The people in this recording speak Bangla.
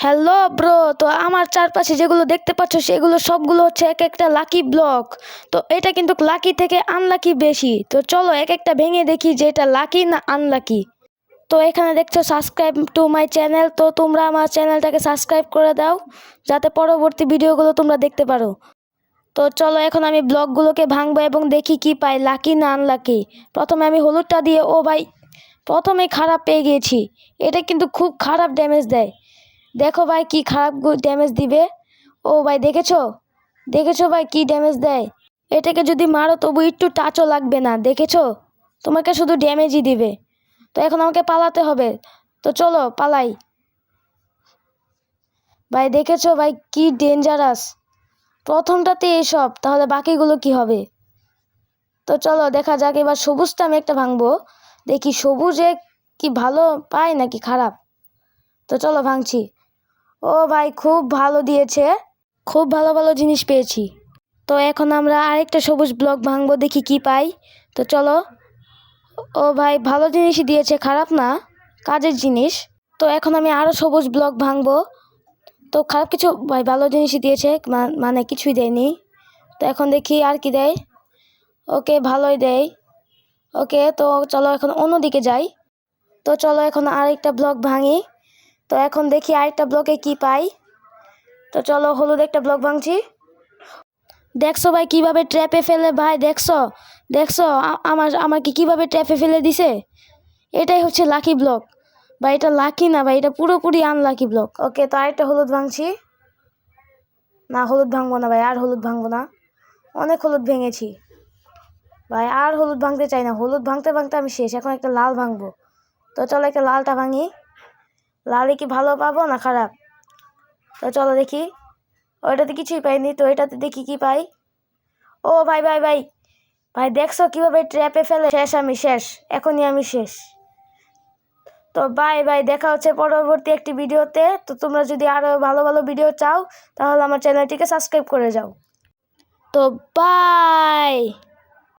হ্যালো ব্রো, তো আমার চারপাশে যেগুলো দেখতে পাচ্ছ, সেগুলো সবগুলো হচ্ছে এক একটা লাকি ব্লক। তো এটা কিন্তু লাকি থেকে আনলাকি বেশি। তো চলো এক একটা ভেঙে দেখি যে এটা লাকি না আনলাকি তো এখানে দেখছ সাবস্ক্রাইব টু মাই চ্যানেল তো তোমরা আমার চ্যানেলটাকে সাবস্ক্রাইব করে দাও, যাতে পরবর্তী ভিডিওগুলো তোমরা দেখতে পারো। তো চলো এখন আমি ব্লকগুলোকে ভাঙবো এবং দেখি কি পাই, লাকি না আনলাকি প্রথমে আমি হলুদটা দিয়ে, ও ভাই প্রথমে খারাপ পেয়ে গিয়েছি। এটা কিন্তু খুব খারাপ ড্যামেজ দেয়। দেখো ভাই কি খারাপ ড্যামেজ দিবে। ও ভাই দেখেছ? দেখেছ ভাই কি ড্যামেজ দেয়? এটাকে যদি মারো তবু একটু টাচও লাগবে না, দেখেছ? তোমাকে শুধু ড্যামেজই দিবে। তো এখন আমাকে পালাতে হবে। তো চলো, পালাই। ভাই দেখেছ ভাই কি ডেঞ্জারাস প্রথমটাতে এসব, তাহলে বাকিগুলো কি হবে? তো চলো, দেখা যাক, এবার সবুজটা আমি একটা ভাঙবো। দেখি সবুজে কি ভালো পায় নাকি খারাপ? তো চলো, ভাঙছি। ও ভাই, খুব ভালো দিয়েছে। খুব ভালো ভালো জিনিস পেয়েছি। তো এখন আমরা আরেকটা সবুজ ব্লক ভাঙবো, দেখি কি পাই। তো চলো। ও ভাই, ভালো জিনিসই দিয়েছে, খারাপ না। কাজের জিনিস। তো এখন আমি আরও সবুজ ব্লক ভাঙবো। তো খারাপ কিছু, ভাই, ভালো জিনিসই দিয়েছে মানে কিছুই দেয়নি। তো এখন দেখি আর কি দেয়। ওকে, ভালোই দেয়। ওকে, তো চলো এখন অন্যদিকে যাই। তো চলো এখন আরেকটা ব্লক ভাঙি। তো এখন দেখি আরেকটা ব্লকে কি পাই। তো চলো হলুদ একটা ব্লক ভাঙছি। দেখছ ভাই কীভাবে ট্র্যাপে ফেলে ভাই, দেখছ? দেখছ? আমার আমাকে কীভাবে ট্র্যাপে ফেলে দিছে? এটাই হচ্ছে লাকি ব্লক ভাই এটা লাকি না ভাই, এটা পুরোপুরি আনলাকি ব্লক ওকে, তো আরেকটা হলুদ ভাঙছি। না, হলুদ ভাঙবো না ভাই, আর হলুদ ভাঙবো না। অনেক হলুদ ভেঙেছি। ভাই, আর হলুদ ভাঙতে চাই না। হলুদ ভাঙতে ভাঙতে আমি শেষ, এখন একটা লাল ভাঙবো। তো চলো একটা লালটা ভাঙি। লালে কি ভালো পাবো না খারাপ? তো চলো দেখি। ওইটাতে কিছুই পাইনি, তো এটাতে দেখি কি পাই। ও ভাই ভাই ভাই ভাই, দেখছ কীভাবে ট্র্যাপে ফেলে? শেষ আমি, শেষ। এখনই আমি শেষ। তো বাই বাই দেখা হচ্ছে পরবর্তী একটি ভিডিওতে। তো তোমরা যদি আরও ভালো ভালো ভিডিও চাও, তাহলে আমার চ্যানেলটিকে সাবস্ক্রাইব করে যাও। তো বাই